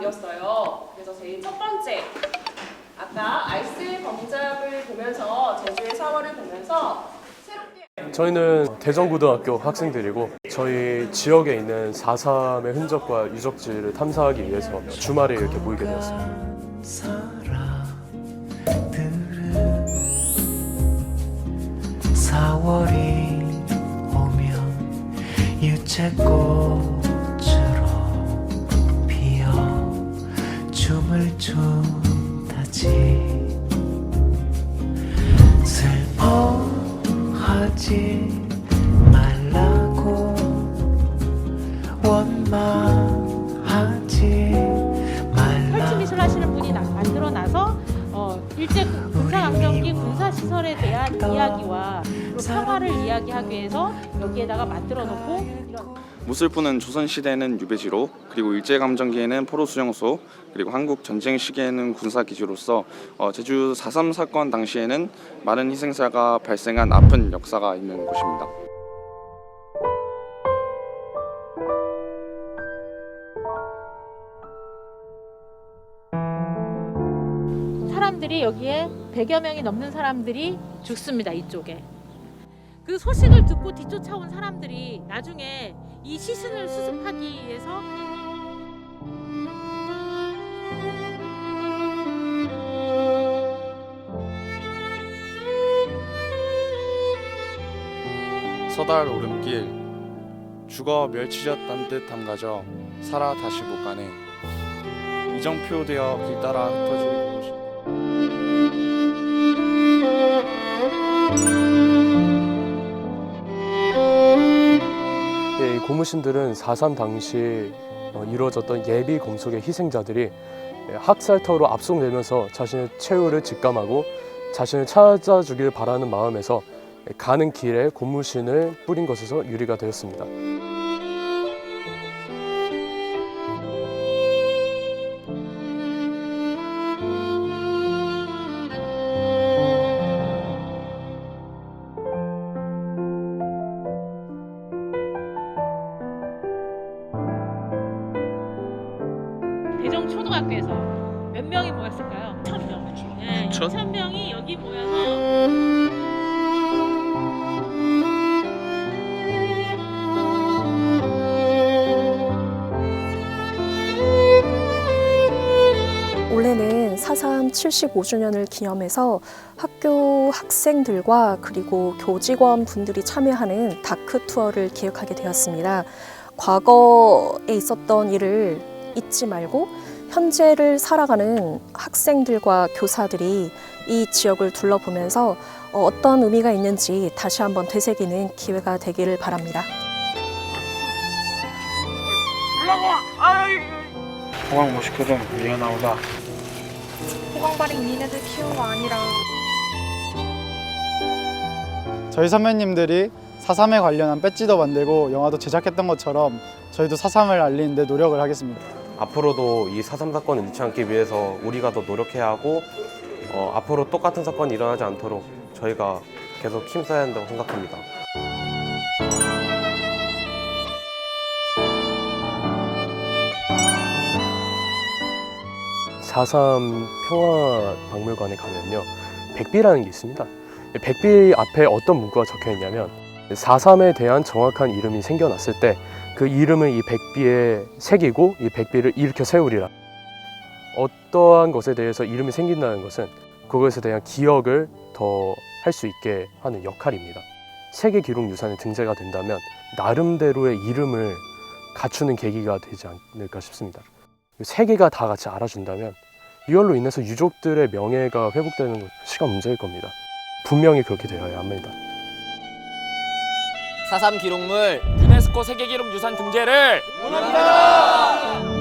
되었어요. 그래서 제일 첫 번째 아까 알쓸 검작을 보면서 제주의 4월을 보면서 새롭게 저희는 대전고등학교 학생들이고 저희 지역에 있는 4.3의 흔적과 유적지를 탐사하기 위해서 주말에 이렇게 모이게 되었습니다. 사람들은 4월이 오면 유채꽃 춤을 춘다지. 슬퍼하지 말라고 원망하지 말라 설치미술 하시는 분이 나- 만들어 놔서 어, 일제 군사강점기 군사시설에 대한 이야기와 평화를 이야기하기 위해서 여기에다가 만들어 놓고 이런 무술부는 조선 시대에는 유배지로 그리고 일제 감정기에는 포로 수용소 그리고 한국 전쟁 시기에는 군사 기지로서 어, 제주 4.3 사건 당시에는 많은 희생자가 발생한 아픈 역사가 있는 곳입니다. 사람들이 여기에 100여 명이 넘는 사람들이 죽습니다. 이쪽에. 그 소식을 듣고 뒤쫓아온 사람들이 나중에 이 시신을 수습하기 위해서 서달 오름길 죽어 멸치렸단 듯 담가져 살아 다시 못 가네. 이정표 되어 길 따라 흩어지는 고무신들은 4.3 당시 어, 이루어졌던 예비 공속의 희생자들이 예, 학살터로 압송되면서 자신의 최후를 직감하고 자신을 찾아주길 바라는 마음에서 예, 가는 길에 고무신을 뿌린 것에서 유리가 되었습니다. 대정 초등학교에서 몇 명이 모였을까요? 천 명. 네, 천? 천 명이 여기 모여서 올해는 4.3 75주년을 기념해서 학교 학생들과 그리고 교직원 분들이 참여하는 다크 투어를 기획하게 되었습니다. 과거에 있었던 일을 잊지 말고 현재를 살아가는 학생들과 교사들이 이 지역을 둘러보면서 어, 어떤 의미가 있는지 다시 한번 되새기는 기회가 되기를 바랍니다. 호강 못 네가 나오다 호강발이 니네들 키운 거 아니라 저희 선배님들이 4.3에 관련한 배지도 만들고 영화도 제작했던 것처럼 저희도 4.3을 알리는데 노력을 하겠습니다. 앞으로도 이 4.3 사건을 잃지 않기 위해서 우리가 더 노력해야 하고 어, 앞으로 똑같은 사건이 일어나지 않도록 저희가 계속 힘써야 한다고 생각합니다. 사삼 평화박물관에 가면요 백비라는 게 있습니다 백비 앞에 어떤 문구가 적혀 있냐면 4.3에 대한 정확한 이름이 생겨났을 때 그 이름을 이 백비에 새기고 이 백비를 일으켜 세우리라 어떠한 것에 대해서 이름이 생긴다는 것은 그것에 대한 기억을 더 할 수 있게 하는 역할입니다 세계 기록 유산에 등재가 된다면 나름대로의 이름을 갖추는 계기가 되지 않을까 싶습니다 세계가 다 같이 알아준다면 이걸로 인해서 유족들의 명예가 회복되는 것 시간 문제일 겁니다. 분명히 그렇게 되어야 합니다. 4.3 기록물 유네스코 세계기록유산 등재를 원합니다.